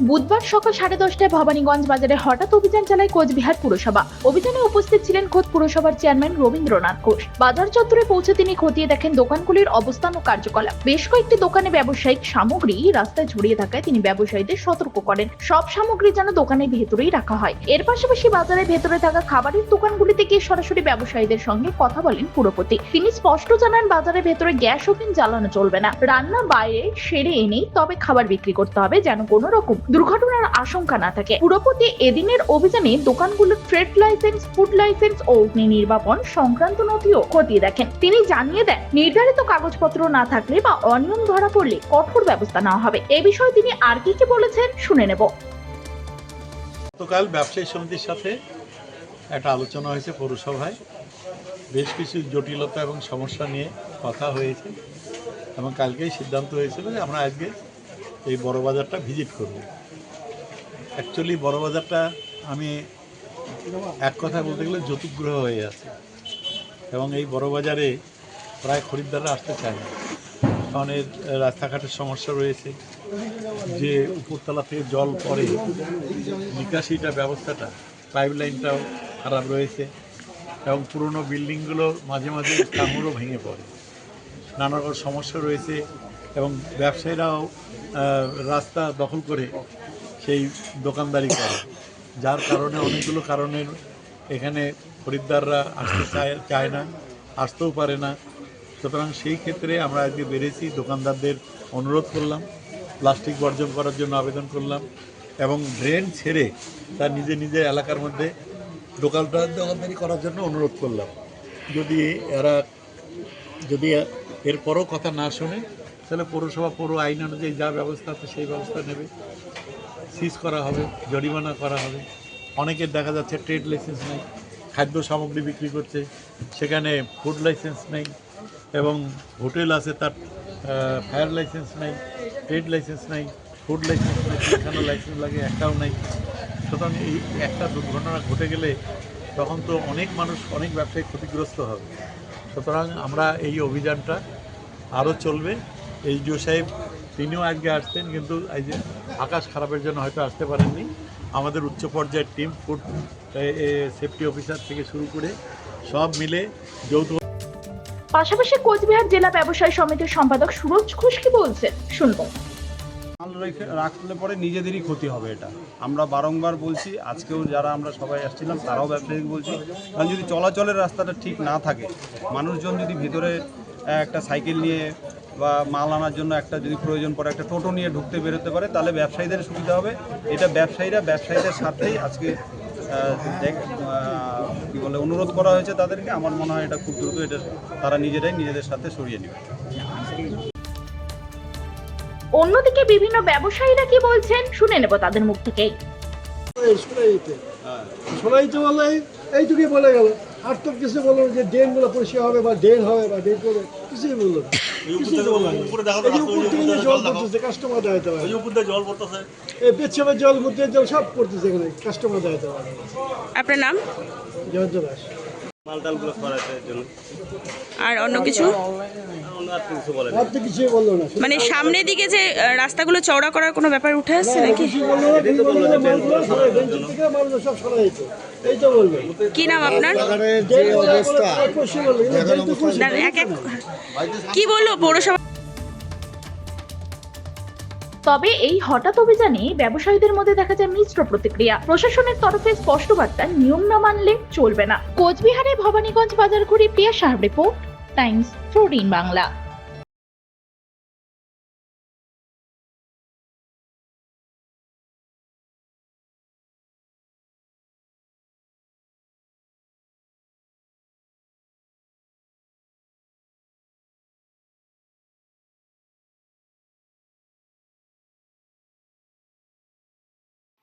বুধবার সকাল সাড়ে দশটায় ভবানীগঞ্জ বাজারে হঠাৎ অভিযান চালায় কোচবিহার পুরসভা। অভিযানে উপস্থিত ছিলেন খোদ পুরসভার চেয়ারম্যান রবীন্দ্রনাথ ঘোষ। বাজার চত্বরে পৌঁছে তিনি খতিয়ে দেখেন দোকানগুলির অবস্থান ও কার্যকলাপ। বেশ কয়েকটি দোকানে ব্যবসায়িক সামগ্রী রাস্তায় ছড়িয়ে থাকায় তিনি ব্যবসায়ীদের সতর্ক করেন। সব সামগ্রী যেন দোকানের ভেতরেই রাখা হয়। এর পাশাপাশি বাজারের ভেতরে থাকা খাবারের দোকানগুলিতে গিয়ে সরাসরি ব্যবসায়ীদের সঙ্গে কথা বলেন পুরপতি। তিনি স্পষ্ট জানান, বাজারের ভেতরে গ্যাস ওভেন জ্বালানো চলবে না। রান্না বাইরে সেরে এনেই তবে খাবার বিক্রি করতে হবে, যেন কোনো রকম দুর্ঘটনার আশঙ্কা না থাকে। পুরপতি এদিনের অভিযানে দোকানগুলোর ট্রেড লাইসেন্স, ফুড লাইসেন্স ও অগ্নি নির্বাপন সংক্রান্ত নথিও খতিয়ে দেখেন। তিনি জানিয়ে দেন, নির্ধারিত কাগজপত্র না থাকলে বা অনিয়ম ধরা পড়লে কঠোর ব্যবস্থা নেওয়া হবে। এ বিষয়ে তিনি আর কি কি বলেছেন শুনে নেব। গতকাল ব্যবসায়ী সমিতির সাথে একটা আলোচনা হয়েছে পৌরসভায়। বেশ কিছু জটিলতা এবং সমস্যা নিয়ে কথা হয়েছে এবং কালকেই সিদ্ধান্ত হয়েছিল যে আমরা আজকে এই বড় বাজারটা ভিজিট করব। অ্যাকচুয়ালি বড় বাজারটা আমি এক কথা বলতে গেলে জ্যোতিগ্রহ হয়ে আছে। এবং এই বড় বাজারে প্রায় খরিদ্দাররা আসতে চায় না। কারণ এর রাস্তাঘাটের সমস্যা রয়েছে। যে উপরতলা থেকে জল পড়ে, নিকাশিটা ব্যবস্থাটা পাইপ লাইনটাও খারাপ রয়েছে। এবং পুরনো বিল্ডিংগুলো মাঝে মাঝে কামড়ও ভেঙে পড়ে। নানা রকম সমস্যা রয়েছে। এবং ব্যবসায়ীরাও রাস্তা দখল করে সেই দোকানদারি করে। যার কারণে অনেকগুলো কারণের এখানে খরিদ্দাররা আসতে চায় চায় না, আসতেও পারে না। সুতরাং সেই ক্ষেত্রে আমরা আজকে বেড়েছি, দোকানদারদের অনুরোধ করলাম, প্লাস্টিক বর্জন করার জন্য আবেদন করলাম এবং ড্রেন ছেড়ে তার নিজে নিজের এলাকার মধ্যে দোকানটা দোকানদারি করার জন্য অনুরোধ করলাম। যদি এরা যদি এরপরও কথা না শোনে, তাহলে পৌরসভা পৌর আইন অনুযায়ী যা ব্যবস্থা আছে সেই ব্যবস্থা নেবে। সিজ করা হবে, জরিমানা করা হবে। অনেকের দেখা যাচ্ছে ট্রেড লাইসেন্স নেই, খাদ্য সামগ্রী বিক্রি করছে, সেখানে ফুড লাইসেন্স নেই এবং হোটেল আছে তার ফায়ার লাইসেন্স নেই ট্রেড লাইসেন্স নেই ফুড লাইসেন্স নেই, সেখানে লাইসেন্স লাগে একটাও নেই। সুতরাং এই একটা দুর্ঘটনা ঘটে গেলে তখন তো অনেক মানুষ অনেক ব্যবসায়ী ক্ষতিগ্রস্ত হবে। সুতরাং আমরা এই অভিযানটা আরও চলবে। এই জো সাহেব, তিনিও আজকে আসতেন কিন্তু এই যে আকাশ খারাপের জন্য হয়তো আসতে পারেননি। আমাদের উচ্চ পর্যায়ের টিম ফুড সেফটি অফিসার থেকে শুরু করে সব মিলে যৌথ পাশাপাশি কোচবিহার জেলা ব্যবসায়ী সমিতির সম্পাদক সুরজ ঘোষ কি বলছেন? শুনব। মাল রেখে রাখলে পরে নিজেদেরই ক্ষতি হবে এটা। আমরা বারংবার বলছি আজকেও যারা আমরা সবাই আসছিলাম তারাও ব্যবসায়িক বলছি কারণ যদি চলাচলের রাস্তাটা ঠিক না থাকে মানুষজন যদি ভিতরে একটা সাইকেল নিয়ে বা মাল আনার জন্য একটা যদি প্রয়োজন পড়ে একটা টোটো নিয়ে ঢুকতে বেরোতে পারে তাহলে ব্যবসায়ীদের সুবিধা হবে। এটা ব্যবসায়ীরা ব্যবসায়ীদের সাথেই আজকে কি বলে অনুরোধ করা হয়েছে তাদেরকে। আমার মনে হয় এটা খুব দ্রুত এটা তারা নিজেরাই নিজেদের সাথে সরিয়ে নেবে। অন্যদিকে বিভিন্ন ব্যবসায়ীরা কি বলছেন শুনে নেব তাদের মুখ থেকেই। শোনাইতে শোনাইতে বলে এইটুকুই বলে গেল। আর তো কিছু বলল না যে ড্রেনগুলো পরিষ্কার হবে বা ড্রেন হবে বা ড্রেন করবে কিছুই বলল কাস্টমার পারে। জল এই জল মুদ্রের জল সব পড়তেছে এখানে কাস্টমার দেখাতে পারে। আপনার নাম? জয়ন্ত দাস। মালটালগুলো করাতে জন্য। আর অন্য কিছু? মানে সামনের দিকে যে রাস্তাগুলো চওড়া করার কোনো ব্যাপার উঠে আসছে নাকি? কি নাম আপনার? কি বলল পৌরসভা? তবে এই হঠাৎ অভিযানে ব্যবসায়ীদের মধ্যে দেখা যায় মিশ্র প্রতিক্রিয়া। প্রশাসনের তরফে স্পষ্ট বার্তা নিয়ম না মানলে চলবে না। কোচবিহারে ভবানীগঞ্জ বাজার ঘুরে প্রিয়া সাহেব রিপোর্ট টাইমস ফোরটিন বাংলা।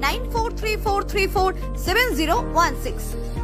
9434347016.